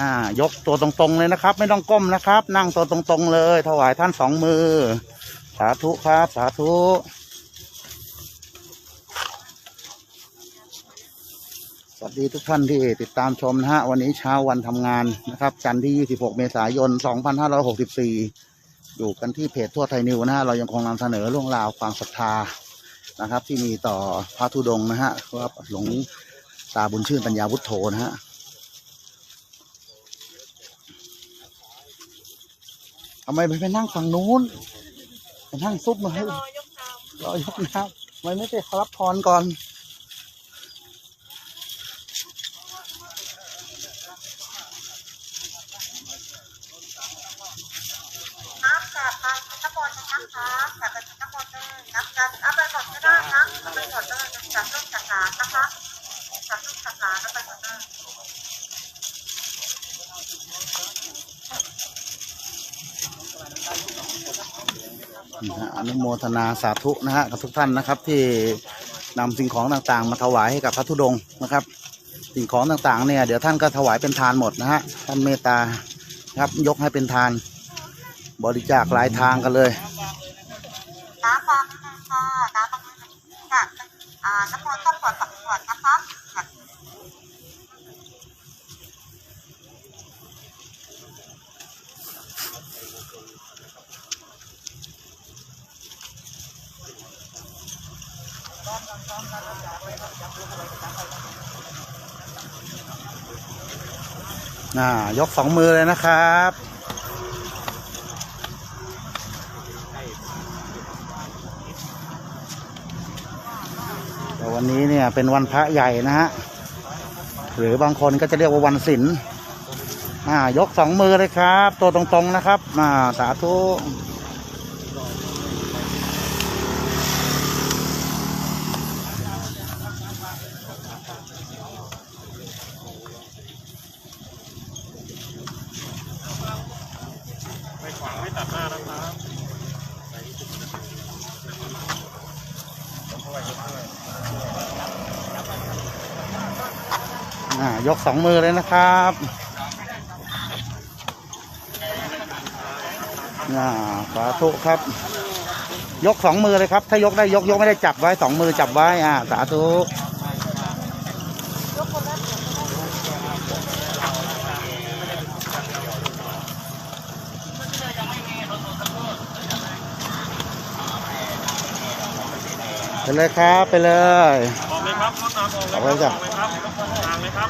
อ่า ยกตัวตรงๆเลยนะครับ ไม่ต้องก้มนะครับ นั่งตัวตรงๆเลย ถวายท่านสองมือ สาธุครับ สาธุสวัสดีทุกท่านที่ติดตามชมนะฮะ วันนี้เช้าวันทำงานนะครับ จันทร์ที่ 26 เมษายน 2564 อยู่กันที่เพจทั่วไทยนิวนะฮะ เรายังคงนำเสนอเรื่องราวความศรัทธา นะครับ ที่มีต่อพระธุดงค์นะฮะว่าหลวงตาบุญชื่นปัญญาวุฒโธนะฮะทำไมไปไปนั่งฝั่งนู้นไปนั่งซุปมาให้รอยกน้ำทำไมไม่ไปรับพรก่อนน้ำจากไปชั้นบนนะคะจากไปชั้นบนเลยน้ำจากเอาไปก่อนก็ได้นะเอาไปก่อนเลยจากต้นจากหลานนะคะจากต้นจากหนเอานะฮะอนุโมทนาสาธุนะฮะกับทุกท่านนะครับ ที่นำสิ่งของต่างๆ มาถวายให้กับพระธุดงค์นะครับ สิ่งของต่างๆเนี่ยเดี๋ยวท่านก็ถวายเป็นทานหมดนะฮะท่านเมตตาครับยกให้เป็นทาน บริจาคหลายทางกันเลย น้ำวางนิดนึงค่ะน้ำตรงนี้ค่ะอ่าน้ำมนต์ต้องขวดสักขวดนะคะค่ะ อ่ายกสองมือเลยนะครับ แต่วันนี้เนี่ยเป็นวันพระใหญ่นะฮะ หรือบางคนก็จะเรียกว่าวันศิลอ่ายกสองมือเลยครับ ตัวตรงๆนะครับอ่าสาธุ ยกสองมือเลยนะครับอ่าสาธุครับ ยกสองมือเลยครับ ถ้ายกได้ยกยกไม่ได้จับไว้สองมือจับไว้ อ่า สาธุไปเลยครับ ไปเลยออกเลยครับรถน้ำออกเลยออก เลยจ้ะ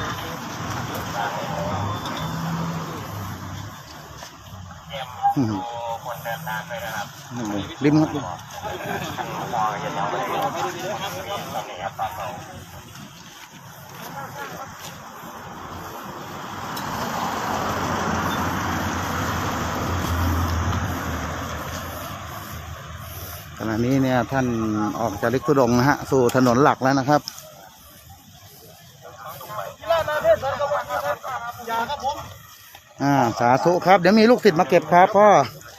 ออกเลยครับทางเลยครับอืมริมครับขณะนี้เนี่ยท่านออกจากลิกทุดงค์นะฮะสู่ถนนหลักแล้วนะครับ อ่า สาธุครับ เดี๋ยวมีลูกศิษย์มาเก็บครับพ่อ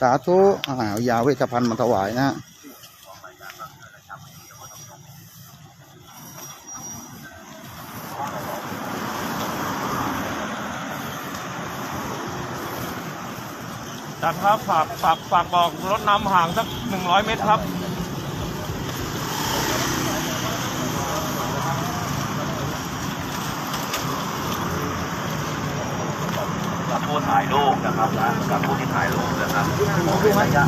สาธุอ่ายาเวชภัณฑ์มาถวายนะจัดครับฝากฝากฝากบอกรถน้ำห่างสักหนึ่งร้อยเมตรครับ กับผู้ ถ่ายรูปนะครับนะกับผู้ที่ถ่ายรูปนะครับระยะ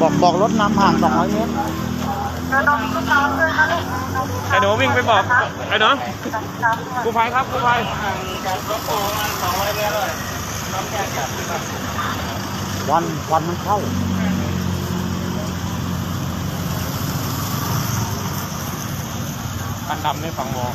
บอกบอกรถนำห่าง200เมตรแล้วน้องลูกน้องด้วยนะลูกไอ้หนูวิ่งไปบอกไอ้หนูน้ำด้วยกู้ภัยครับกู้ภัยวันวันมันเข้าคันดำนี่ฝั่งวอ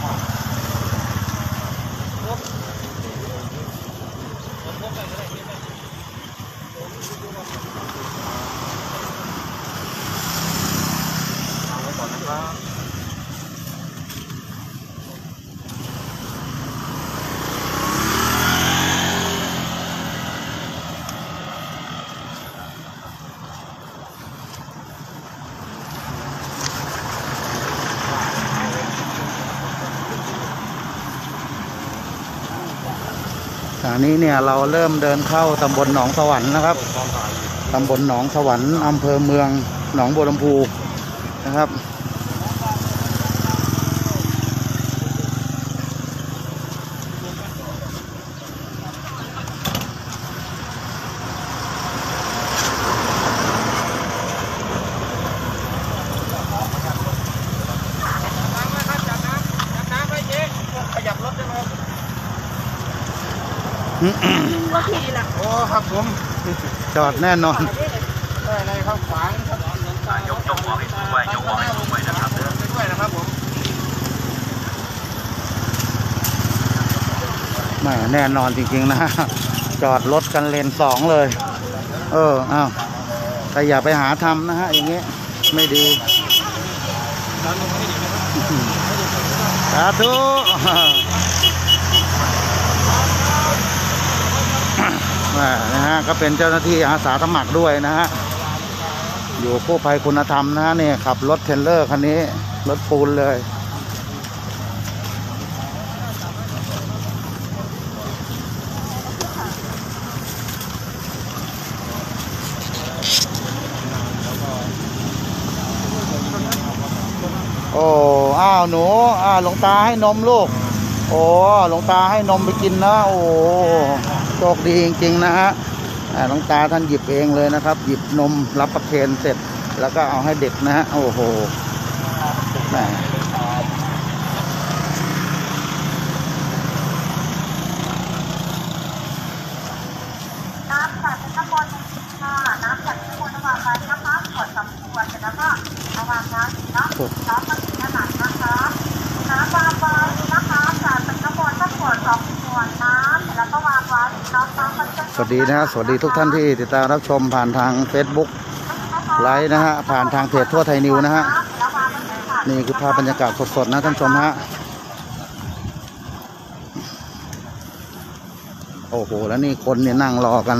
ตอนนี้เนี่ยเราเริ่มเดินเข้าตำบลหนองสวรรค์นะครับ ตำบลหนองสวรรค์อำเภอเมืองหนองบัวลำพูนะครับข ยับรถได้ไหมโอ้ครับผมจอดแน่นอนได้เลยครับขวางครับยกยกหัวให้สูงไว้ยกหัวให้สูงไว้นะครับเด้อไปด้วยนะครับผมแหมแน่นอนจริงๆนะจอดรถกันเลนสองเลย เอออ้าวแต่อย่าไปหาทำนะฮะอย่างเงี้ยไม่ดีสาธุ แหม่ นะฮะก็เป็นเจ้าหน้าที่อาสาสมัครด้วยนะฮะอยู่กู้ภัยคุณธรรมนะฮะเนี่ยขับรถเทรลเลอร์คันนี้รถปูนเลยโอ้อ้าวหนูอ้าวหลวงตาให้นมลูก โอ้หลวงตาให้นมไปกินนะ โอ้ โชคดีจริงๆนะฮะอ่าหลวงตาท่านหยิบเองเลยนะครับ หยิบนมรับประเคนเสร็จ แล้วก็เอาให้เด็กนะฮะโอ้โหแหม น้ำจากเป็นน้ำบอลค่ะ น้ำจากที่ควรระวางไว้นะคะขวดสองขวดเสร็จแล้วก็ระวางน้ำเนาะน้ำมันมีขนาดนะคะ น้ำวางไว้นะคะจากเป็นน้ำบอลสักขวดสองขวดน้ำเสร็จแล้วก็วางไว้น้ำน้ำมันจะ สวัสดีนะฮะสวัสดีทุกท่านที่ติดตามรับชมผ่านทาง Facebook ไลฟ์นะฮะผ่านทางเพจทั่วไทยนิวนะฮะนี่คือภาพบรรยากาศสดๆนะท่านชมฮะโอ้โห แล้วนี่คนเนี่ยนั่งรอกัน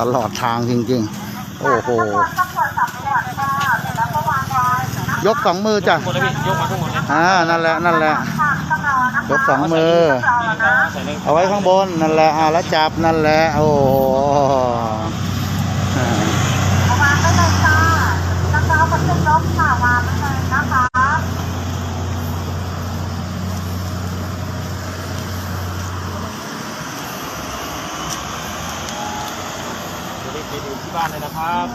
ตลอดทางจริง ๆ โอ้โหสักสองขวดค่ะเสร็จแล้วก็วางไว้ยกสองมือจ้ะ หมดเลยพี่ยกมาทั้งหมดเลย อ่านั่นแหละนั่นแหละค่ะต้องรอนะคะยกสองมือต้องรอนะใส่เลยเอาไว้ข้างบนนั่นแหละอ่าแล้วจับนั่นแหละโอ้โหอ่าเอาวางไว้เลยค่ะแล้วก็เอาไปขึ้นรถค่ะวางไว้เลยนะคะจะได้ไปดูที่บ้านเลยนะครับ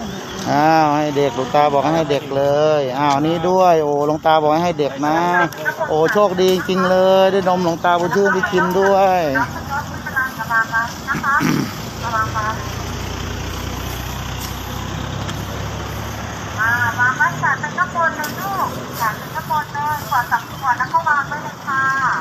อ้าวให้เด็กหลวงตาบอกให้เด็กเลยอ้าวนี้ด้วยโอ้หลวงตาบอกให้เด็กนะ โอ้โชคดีจริงเลยได้นมหลวงตาบุญชื่นไปกินด้วยแล้วขึ้นรถไม่เป็นไรระวังไว้นะคะระวังไว้อ่าวางไว้จัดเป็นข้างบนเลยลูกจัดเป็นข้างบนเลยขวดสองขวดแล้วก็วางไว้เลยค่ะ